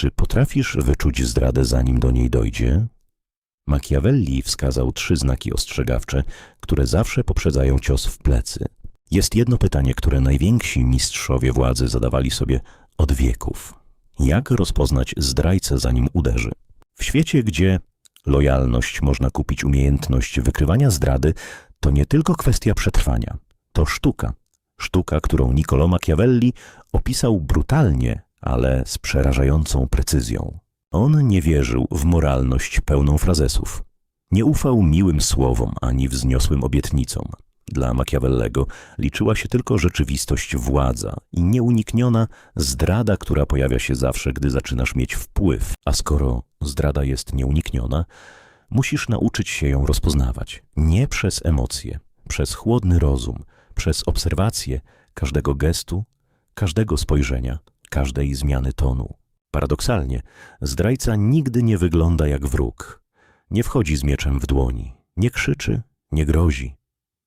Czy potrafisz wyczuć zdradę, zanim do niej dojdzie? Machiavelli wskazał trzy znaki ostrzegawcze, które zawsze poprzedzają cios w plecy. Jest jedno pytanie, które najwięksi mistrzowie władzy zadawali sobie od wieków. Jak rozpoznać zdrajcę, zanim uderzy? W świecie, gdzie lojalność można kupić umiejętność wykrywania zdrady, to nie tylko kwestia przetrwania. To sztuka. Sztuka, którą Niccolò Machiavelli opisał brutalnie, ale z przerażającą precyzją. On nie wierzył w moralność pełną frazesów. Nie ufał miłym słowom ani wzniosłym obietnicom. Dla Machiavellego liczyła się tylko rzeczywistość władza i nieunikniona zdrada, która pojawia się zawsze, gdy zaczynasz mieć wpływ. A skoro zdrada jest nieunikniona, musisz nauczyć się ją rozpoznawać. Nie przez emocje, przez chłodny rozum, przez obserwację każdego gestu, każdego spojrzenia, każdej zmiany tonu. Paradoksalnie, zdrajca nigdy nie wygląda jak wróg. Nie wchodzi z mieczem w dłoni, nie krzyczy, nie grozi.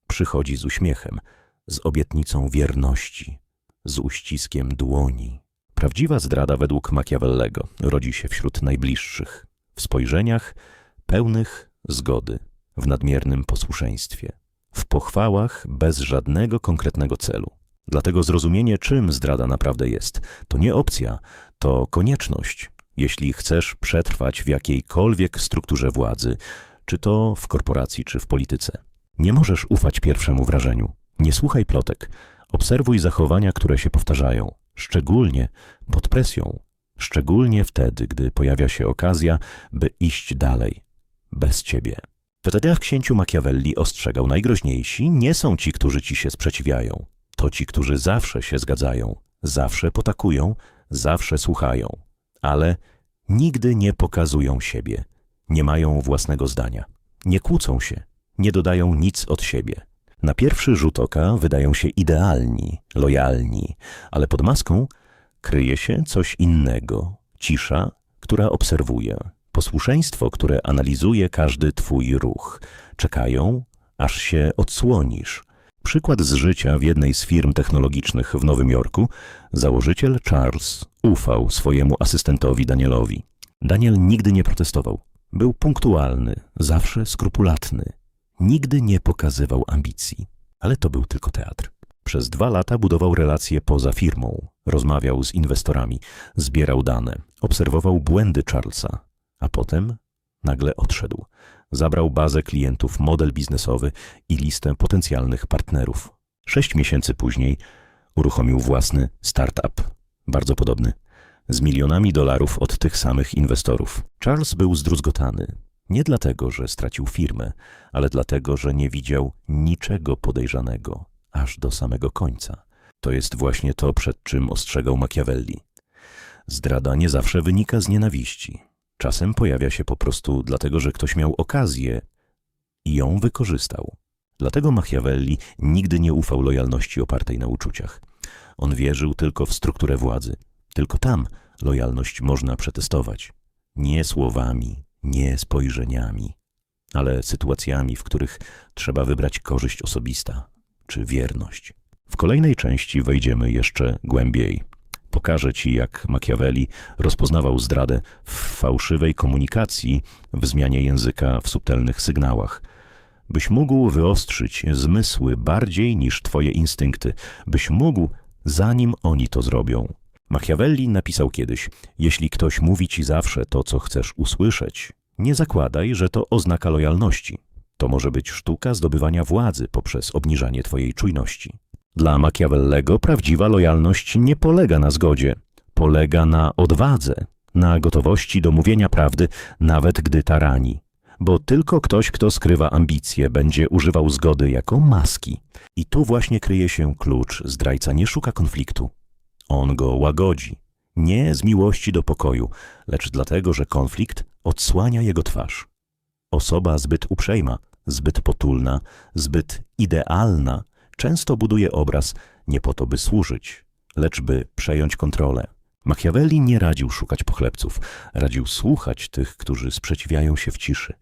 Przychodzi z uśmiechem, z obietnicą wierności, z uściskiem dłoni. Prawdziwa zdrada według Machiavellego rodzi się wśród najbliższych, w spojrzeniach pełnych zgody, w nadmiernym posłuszeństwie, w pochwałach bez żadnego konkretnego celu. Dlatego zrozumienie, czym zdrada naprawdę jest, to nie opcja, to konieczność, jeśli chcesz przetrwać w jakiejkolwiek strukturze władzy, czy to w korporacji, czy w polityce. Nie możesz ufać pierwszemu wrażeniu. Nie słuchaj plotek. Obserwuj zachowania, które się powtarzają, szczególnie pod presją, szczególnie wtedy, gdy pojawia się okazja, by iść dalej, bez ciebie. W księciu Machiavelli ostrzegał najgroźniejsi nie są ci, którzy ci się sprzeciwiają. To ci, którzy zawsze się zgadzają, zawsze potakują, zawsze słuchają, ale nigdy nie pokazują siebie, nie mają własnego zdania, nie kłócą się, nie dodają nic od siebie. Na pierwszy rzut oka wydają się idealni, lojalni, ale pod maską kryje się coś innego. Cisza, która obserwuje, posłuszeństwo, które analizuje każdy twój ruch. Czekają, aż się odsłonisz. Przykład z życia w jednej z firm technologicznych w Nowym Jorku, założyciel Charles ufał swojemu asystentowi Danielowi. Daniel nigdy nie protestował. Był punktualny, zawsze skrupulatny. Nigdy nie pokazywał ambicji. Ale to był tylko teatr. Przez dwa lata budował relacje poza firmą, rozmawiał z inwestorami, zbierał dane, obserwował błędy Charlesa, a potem nagle odszedł. Zabrał bazę klientów, model biznesowy i listę potencjalnych partnerów. Sześć miesięcy później uruchomił własny startup, bardzo podobny, z milionami dolarów od tych samych inwestorów. Charles był zdruzgotany. Nie dlatego, że stracił firmę, ale dlatego, że nie widział niczego podejrzanego, aż do samego końca. To jest właśnie to, przed czym ostrzegał Machiavelli. Zdrada nie zawsze wynika z nienawiści. Czasem pojawia się po prostu dlatego, że ktoś miał okazję i ją wykorzystał. Dlatego Machiavelli nigdy nie ufał lojalności opartej na uczuciach. On wierzył tylko w strukturę władzy. Tylko tam lojalność można przetestować. Nie słowami, nie spojrzeniami, ale sytuacjami, w których trzeba wybrać korzyść osobista czy wierność. W kolejnej części wejdziemy jeszcze głębiej. Pokażę Ci, jak Machiavelli rozpoznawał zdradę w fałszywej komunikacji, w zmianie języka, w subtelnych sygnałach. Byś mógł wyostrzyć zmysły bardziej niż Twoje instynkty, byś mógł, zanim oni to zrobią. Machiavelli napisał kiedyś: Jeśli ktoś mówi ci zawsze to, co chcesz usłyszeć, nie zakładaj, że to oznaka lojalności. To może być sztuka zdobywania władzy poprzez obniżanie Twojej czujności. Dla Machiavellego prawdziwa lojalność nie polega na zgodzie, polega na odwadze, na gotowości do mówienia prawdy, nawet gdy ta rani. Bo tylko ktoś, kto skrywa ambicje, będzie używał zgody jako maski. I tu właśnie kryje się klucz. Zdrajca nie szuka konfliktu. On go łagodzi. Nie z miłości do pokoju, lecz dlatego, że konflikt odsłania jego twarz. Osoba zbyt uprzejma, zbyt potulna, zbyt idealna często buduje obraz nie po to, by służyć, lecz by przejąć kontrolę. Machiavelli nie radził szukać pochlebców, radził słuchać tych, którzy sprzeciwiają się w ciszy,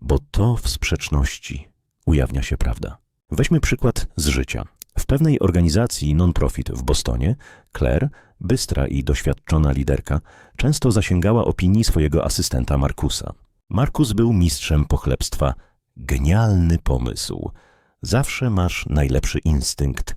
bo to w sprzeczności ujawnia się prawda. Weźmy przykład z życia. W pewnej organizacji non-profit w Bostonie Claire, bystra i doświadczona liderka, często zasięgała opinii swojego asystenta Markusa. Markus był mistrzem pochlebstwa. Genialny pomysł. Zawsze masz najlepszy instynkt.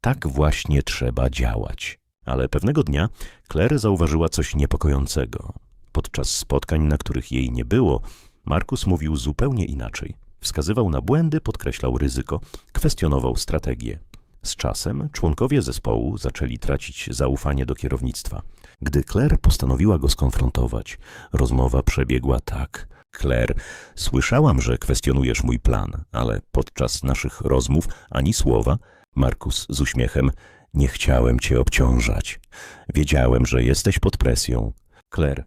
Tak właśnie trzeba działać. Ale pewnego dnia Claire zauważyła coś niepokojącego. Podczas spotkań, na których jej nie było, Markus mówił zupełnie inaczej. Wskazywał na błędy, podkreślał ryzyko, kwestionował strategię. Z czasem członkowie zespołu zaczęli tracić zaufanie do kierownictwa. Gdy Claire postanowiła go skonfrontować, rozmowa przebiegła tak. Claire, słyszałam, że kwestionujesz mój plan, ale podczas naszych rozmów ani słowa. Markus z uśmiechem, nie chciałem cię obciążać. Wiedziałem, że jesteś pod presją. Claire,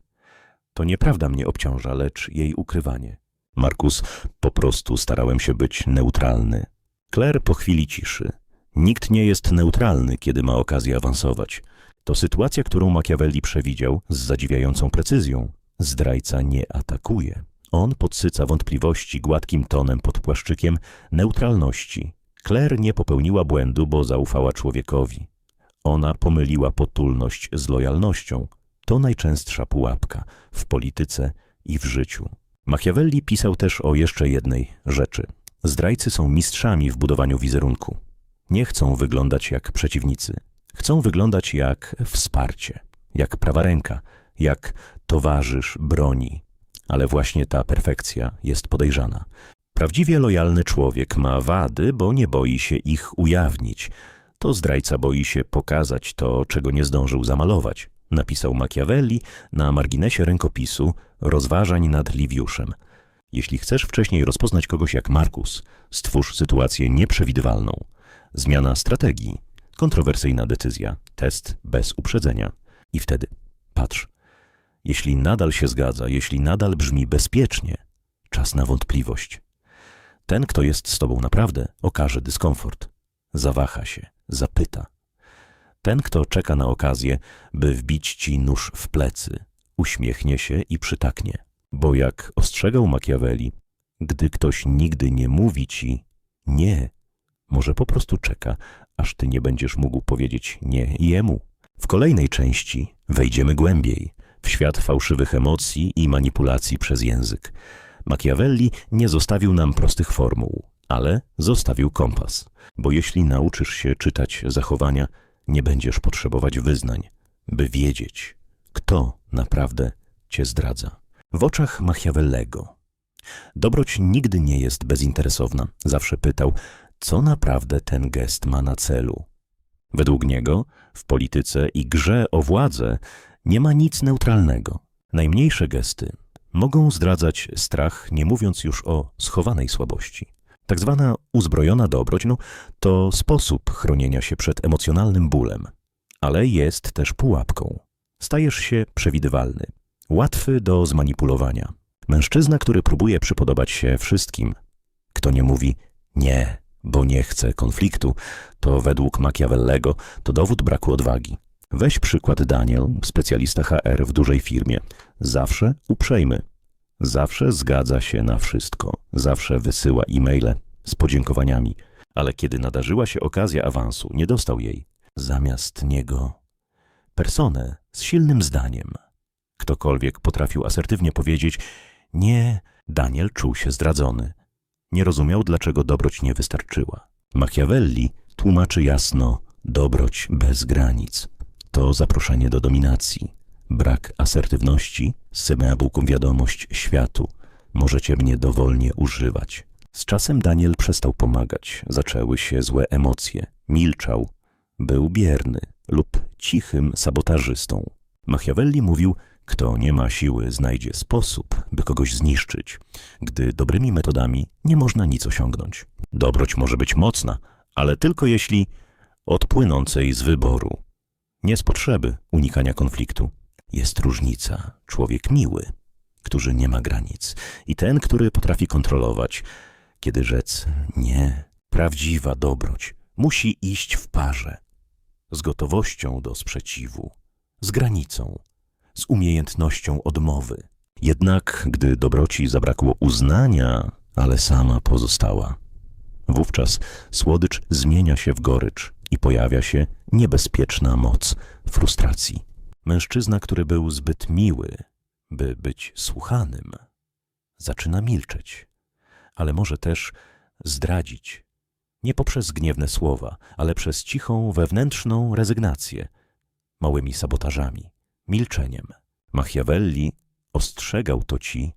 to nieprawda mnie obciąża, lecz jej ukrywanie. Markus, po prostu starałem się być neutralny. Claire po chwili ciszy. Nikt nie jest neutralny, kiedy ma okazję awansować. To sytuacja, którą Machiavelli przewidział z zadziwiającą precyzją. Zdrajca nie atakuje. On podsyca wątpliwości gładkim tonem pod płaszczykiem neutralności. Claire nie popełniła błędu, bo zaufała człowiekowi. Ona pomyliła potulność z lojalnością. To najczęstsza pułapka w polityce i w życiu. Machiavelli pisał też o jeszcze jednej rzeczy. Zdrajcy są mistrzami w budowaniu wizerunku. Nie chcą wyglądać jak przeciwnicy. Chcą wyglądać jak wsparcie, jak prawa ręka, jak towarzysz broni. Ale właśnie ta perfekcja jest podejrzana. Prawdziwie lojalny człowiek ma wady, bo nie boi się ich ujawnić. To zdrajca boi się pokazać to, czego nie zdążył zamalować. Napisał Machiavelli na marginesie rękopisu rozważań nad Liwiuszem. Jeśli chcesz wcześniej rozpoznać kogoś jak Markus, stwórz sytuację nieprzewidywalną. Zmiana strategii, kontrowersyjna decyzja, test bez uprzedzenia. I wtedy patrz. Jeśli nadal się zgadza, jeśli nadal brzmi bezpiecznie, czas na wątpliwość. Ten, kto jest z tobą naprawdę, okaże dyskomfort. Zawaha się, zapyta. Ten, kto czeka na okazję, by wbić ci nóż w plecy, uśmiechnie się i przytaknie. Bo jak ostrzegał Machiavelli, gdy ktoś nigdy nie mówi ci nie, może po prostu czeka, aż ty nie będziesz mógł powiedzieć nie jemu. W kolejnej części wejdziemy głębiej w świat fałszywych emocji i manipulacji przez język. Machiavelli nie zostawił nam prostych formuł, ale zostawił kompas, bo jeśli nauczysz się czytać zachowania, nie będziesz potrzebować wyznań, by wiedzieć, kto naprawdę cię zdradza. W oczach Machiavellego dobroć nigdy nie jest bezinteresowna. Zawsze pytał, co naprawdę ten gest ma na celu. Według niego w polityce i grze o władzę nie ma nic neutralnego. Najmniejsze gesty mogą zdradzać strach, nie mówiąc już o schowanej słabości. Tak zwana uzbrojona dobroć no, to sposób chronienia się przed emocjonalnym bólem, ale jest też pułapką. Stajesz się przewidywalny, łatwy do zmanipulowania. Mężczyzna, który próbuje przypodobać się wszystkim, kto nie mówi nie, bo nie chce konfliktu, to według Machiavellego to dowód braku odwagi. Weź przykład Daniel, specjalista HR w dużej firmie. Zawsze uprzejmy. Zawsze zgadza się na wszystko. Zawsze wysyła e-maile z podziękowaniami. Ale kiedy nadarzyła się okazja awansu, nie dostał jej. Zamiast niego personę z silnym zdaniem. Ktokolwiek potrafił asertywnie powiedzieć nie, Daniel czuł się zdradzony. Nie rozumiał, dlaczego dobroć nie wystarczyła. Machiavelli tłumaczy jasno dobroć bez granic. To zaproszenie do dominacji. Brak asertywności bułką wiadomość światu. Możecie mnie dowolnie używać. Z czasem Daniel przestał pomagać. Zaczęły się złe emocje. Milczał. Był bierny lub cichym sabotażystą. Machiavelli mówił, kto nie ma siły, znajdzie sposób, by kogoś zniszczyć, gdy dobrymi metodami nie można nic osiągnąć. Dobroć może być mocna, ale tylko jeśli od płynącej z wyboru, nie z potrzeby unikania konfliktu. Jest różnica. Człowiek miły, który nie ma granic, i ten, który potrafi kontrolować, kiedy rzec nie. Prawdziwa dobroć musi iść w parze, z gotowością do sprzeciwu, z granicą, z umiejętnością odmowy. Jednak gdy dobroci zabrakło uznania, ale sama pozostała, Wówczas słodycz zmienia się w gorycz i pojawia się niebezpieczna moc frustracji. Mężczyzna, który był zbyt miły, by być słuchanym, zaczyna milczeć, ale może też zdradzić. Nie poprzez gniewne słowa, ale przez cichą wewnętrzną rezygnację, małymi sabotażami, milczeniem. Machiavelli ostrzegał to ci,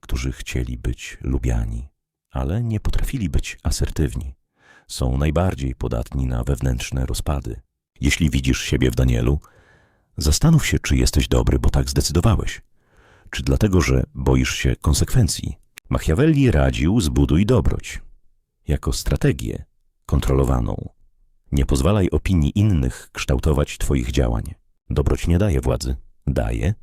którzy chcieli być lubiani, ale nie potrafili być asertywni. Są najbardziej podatni na wewnętrzne rozpady. Jeśli widzisz siebie w Danielu, zastanów się, czy jesteś dobry, bo tak zdecydowałeś. Czy dlatego, że boisz się konsekwencji? Machiavelli radził zbuduj dobroć. Jako strategię kontrolowaną. Nie pozwalaj opinii innych kształtować twoich działań. Dobroć nie daje władzy. Daje,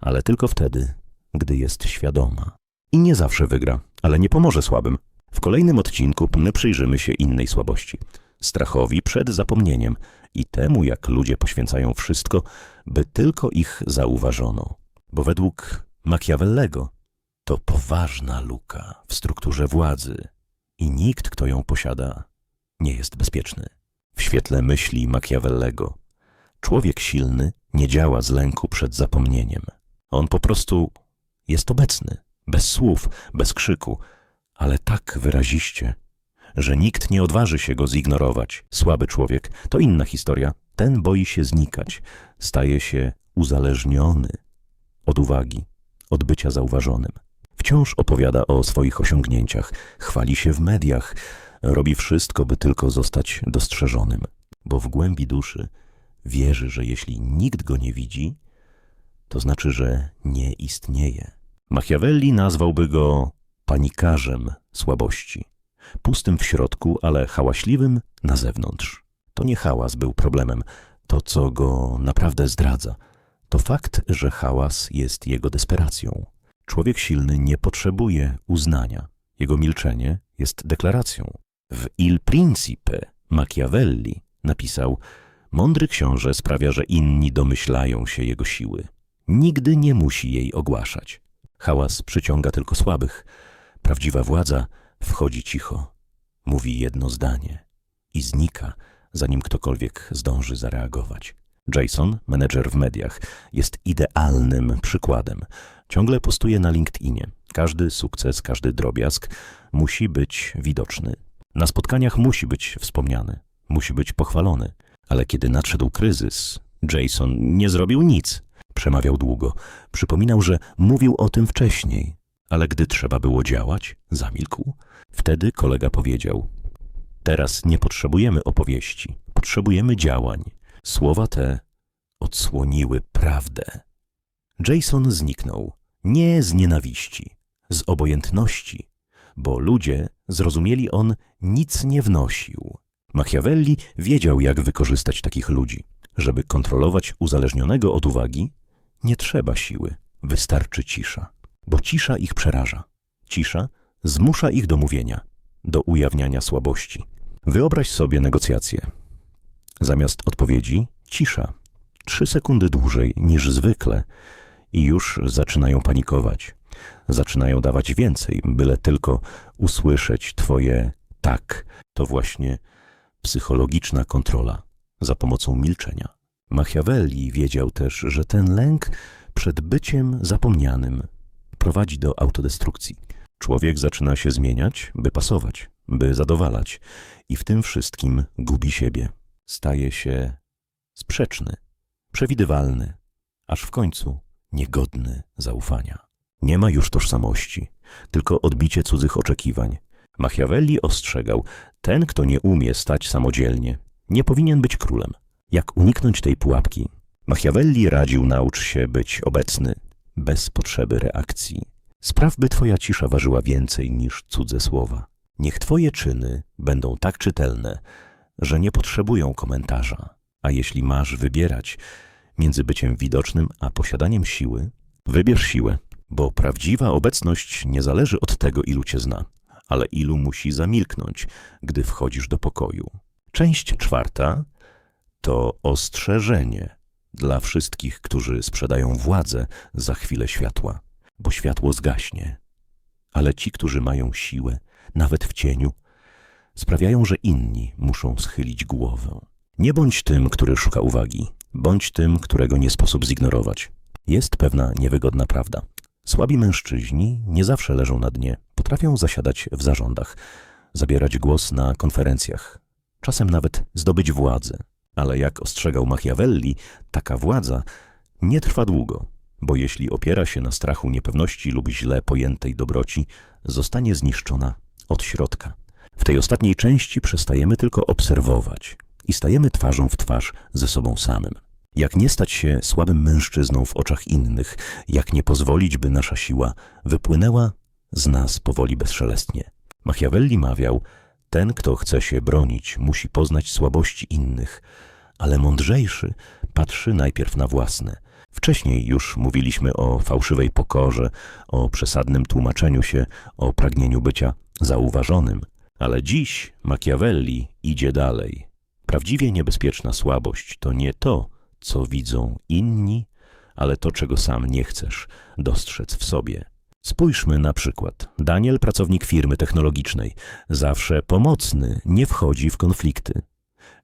ale tylko wtedy, gdy jest świadoma. I nie zawsze wygra, ale nie pomoże słabym. W kolejnym odcinku my przyjrzymy się innej słabości. Strachowi przed zapomnieniem i temu, jak ludzie poświęcają wszystko, by tylko ich zauważono. Bo według Machiavellego to poważna luka w strukturze władzy i nikt, kto ją posiada, nie jest bezpieczny. W świetle myśli Machiavellego człowiek silny nie działa z lęku przed zapomnieniem. On po prostu jest obecny, bez słów, bez krzyku, ale tak wyraziście, że nikt nie odważy się go zignorować. Słaby człowiek to inna historia. Ten boi się znikać, staje się uzależniony od uwagi, od bycia zauważonym. Wciąż opowiada o swoich osiągnięciach, chwali się w mediach, robi wszystko, by tylko zostać dostrzeżonym, bo w głębi duszy wierzy, że jeśli nikt go nie widzi, to znaczy, że nie istnieje. Machiavelli nazwałby go panikarzem słabości, pustym w środku, ale hałaśliwym na zewnątrz. To nie hałas był problemem, to co go naprawdę zdradza, to fakt, że hałas jest jego desperacją. Człowiek silny nie potrzebuje uznania. Jego milczenie jest deklaracją. W Il Principe Machiavelli napisał: Mądry książę sprawia, że inni domyślają się jego siły. Nigdy nie musi jej ogłaszać. Hałas przyciąga tylko słabych. Prawdziwa władza wchodzi cicho, mówi jedno zdanie i znika, zanim ktokolwiek zdąży zareagować. Jason, menedżer w mediach, jest idealnym przykładem. Ciągle postuje na LinkedInie. Każdy sukces, każdy drobiazg musi być widoczny. Na spotkaniach musi być wspomniany, musi być pochwalony. Ale kiedy nadszedł kryzys, Jason nie zrobił nic. Przemawiał długo. Przypominał, że mówił o tym wcześniej, ale gdy trzeba było działać, zamilkł. Wtedy kolega powiedział: Teraz nie potrzebujemy opowieści, potrzebujemy działań. Słowa te odsłoniły prawdę. Jason zniknął. Nie z nienawiści, z obojętności, bo ludzie zrozumieli on nic nie wnosił. Machiavelli wiedział, jak wykorzystać takich ludzi. Żeby kontrolować uzależnionego od uwagi, nie trzeba siły, wystarczy cisza, bo cisza ich przeraża. Cisza zmusza ich do mówienia, do ujawniania słabości. Wyobraź sobie negocjacje. Zamiast odpowiedzi, cisza. Trzy sekundy dłużej niż zwykle i już zaczynają panikować. Zaczynają dawać więcej, byle tylko usłyszeć Twoje tak. To właśnie psychologiczna kontrola za pomocą milczenia. Machiavelli wiedział też, że ten lęk przed byciem zapomnianym prowadzi do autodestrukcji. Człowiek zaczyna się zmieniać, by pasować, by zadowalać i w tym wszystkim gubi siebie. Staje się sprzeczny, przewidywalny, aż w końcu niegodny zaufania. Nie ma już tożsamości, tylko odbicie cudzych oczekiwań. Machiavelli ostrzegał, ten, kto nie umie stać samodzielnie, nie powinien być królem. Jak uniknąć tej pułapki? Machiavelli radził naucz się być obecny, bez potrzeby reakcji. Spraw, by twoja cisza ważyła więcej niż cudze słowa. Niech twoje czyny będą tak czytelne, że nie potrzebują komentarza. A jeśli masz wybierać między byciem widocznym a posiadaniem siły, wybierz siłę, bo prawdziwa obecność nie zależy od tego, ilu cię zna, ale ilu musi zamilknąć, gdy wchodzisz do pokoju. Część czwarta to ostrzeżenie dla wszystkich, którzy sprzedają władzę za chwilę światła, bo światło zgaśnie. Ale ci, którzy mają siłę, nawet w cieniu, sprawiają, że inni muszą schylić głowę. Nie bądź tym, który szuka uwagi, bądź tym, którego nie sposób zignorować. Jest pewna niewygodna prawda. Słabi mężczyźni nie zawsze leżą na dnie, potrafią zasiadać w zarządach, zabierać głos na konferencjach, czasem nawet zdobyć władzę. Ale jak ostrzegał Machiavelli, taka władza nie trwa długo, bo jeśli opiera się na strachu niepewności lub źle pojętej dobroci, zostanie zniszczona od środka. W tej ostatniej części przestajemy tylko obserwować i stajemy twarzą w twarz ze sobą samym. Jak nie stać się słabym mężczyzną w oczach innych, jak nie pozwolić, by nasza siła wypłynęła z nas powoli bezszelestnie. Machiavelli mawiał, ten, kto chce się bronić, musi poznać słabości innych, ale mądrzejszy patrzy najpierw na własne. Wcześniej już mówiliśmy o fałszywej pokorze, o przesadnym tłumaczeniu się, o pragnieniu bycia zauważonym, ale dziś Machiavelli idzie dalej. Prawdziwie niebezpieczna słabość to nie to, co widzą inni, ale to, czego sam nie chcesz dostrzec w sobie. Spójrzmy na przykład. Daniel, pracownik firmy technologicznej, zawsze pomocny, nie wchodzi w konflikty.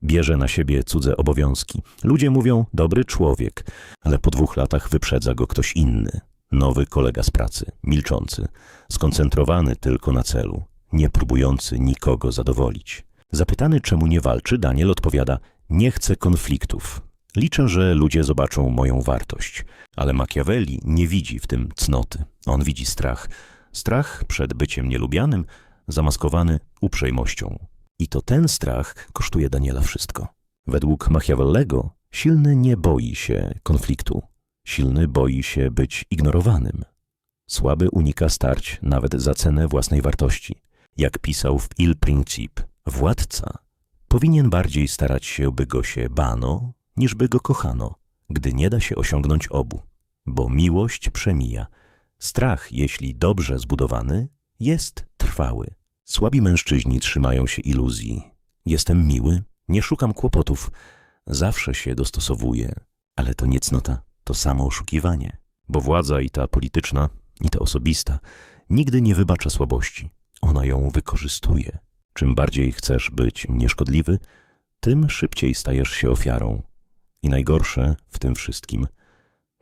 Bierze na siebie cudze obowiązki. Ludzie mówią, dobry człowiek, ale po dwóch latach wyprzedza go ktoś inny. Nowy kolega z pracy, milczący, skoncentrowany tylko na celu, nie próbujący nikogo zadowolić. Zapytany, czemu nie walczy, Daniel odpowiada, nie chcę konfliktów. Liczę, że ludzie zobaczą moją wartość. Ale Machiavelli nie widzi w tym cnoty. On widzi strach. Strach przed byciem nielubianym, zamaskowany uprzejmością. I to ten strach kosztuje Daniela wszystko. Według Machiavellego silny nie boi się konfliktu. Silny boi się być ignorowanym. Słaby unika starć nawet za cenę własnej wartości. Jak pisał w Il Princip, władca powinien bardziej starać się, by go się bano, niż by go kochano, gdy nie da się osiągnąć obu. Bo miłość przemija. Strach, jeśli dobrze zbudowany, jest trwały. Słabi mężczyźni trzymają się iluzji. Jestem miły, nie szukam kłopotów, zawsze się dostosowuję, ale to nie cnota, to samo oszukiwanie. Bo władza i ta polityczna, i ta osobista nigdy nie wybacza słabości. Ona ją wykorzystuje. Czym bardziej chcesz być nieszkodliwy, tym szybciej stajesz się ofiarą. I najgorsze w tym wszystkim,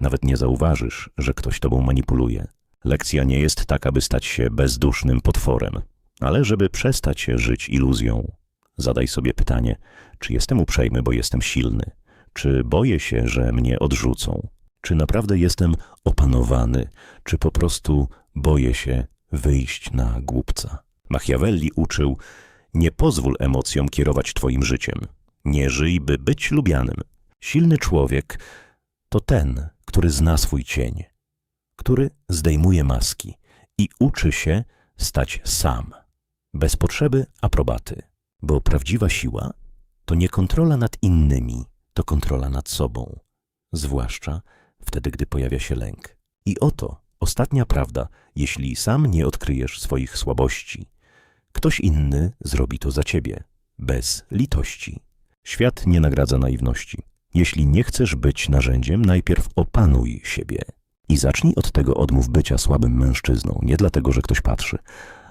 nawet nie zauważysz, że ktoś tobą manipuluje. Lekcja nie jest taka, by stać się bezdusznym potworem, ale żeby przestać żyć iluzją. Zadaj sobie pytanie, czy jestem uprzejmy, bo jestem silny? Czy boję się, że mnie odrzucą? Czy naprawdę jestem opanowany? Czy po prostu boję się wyjść na głupca? Machiavelli uczył, nie pozwól emocjom kierować twoim życiem. Nie żyj, by być lubianym. Silny człowiek to ten, który zna swój cień, który zdejmuje maski i uczy się stać sam, bez potrzeby aprobaty, bo prawdziwa siła to nie kontrola nad innymi, to kontrola nad sobą, zwłaszcza wtedy, gdy pojawia się lęk. I oto ostatnia prawda, jeśli sam nie odkryjesz swoich słabości, ktoś inny zrobi to za ciebie, bez litości. Świat nie nagradza naiwności. Jeśli nie chcesz być narzędziem, najpierw opanuj siebie. I zacznij od tego odmów bycia słabym mężczyzną, nie dlatego, że ktoś patrzy,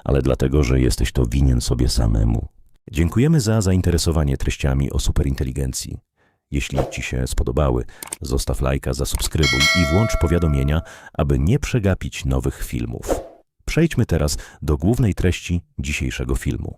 ale dlatego, że jesteś to winien sobie samemu. Dziękujemy za zainteresowanie treściami o superinteligencji. Jeśli Ci się spodobały, zostaw lajka, zasubskrybuj i włącz powiadomienia, aby nie przegapić nowych filmów. Przejdźmy teraz do głównej treści dzisiejszego filmu.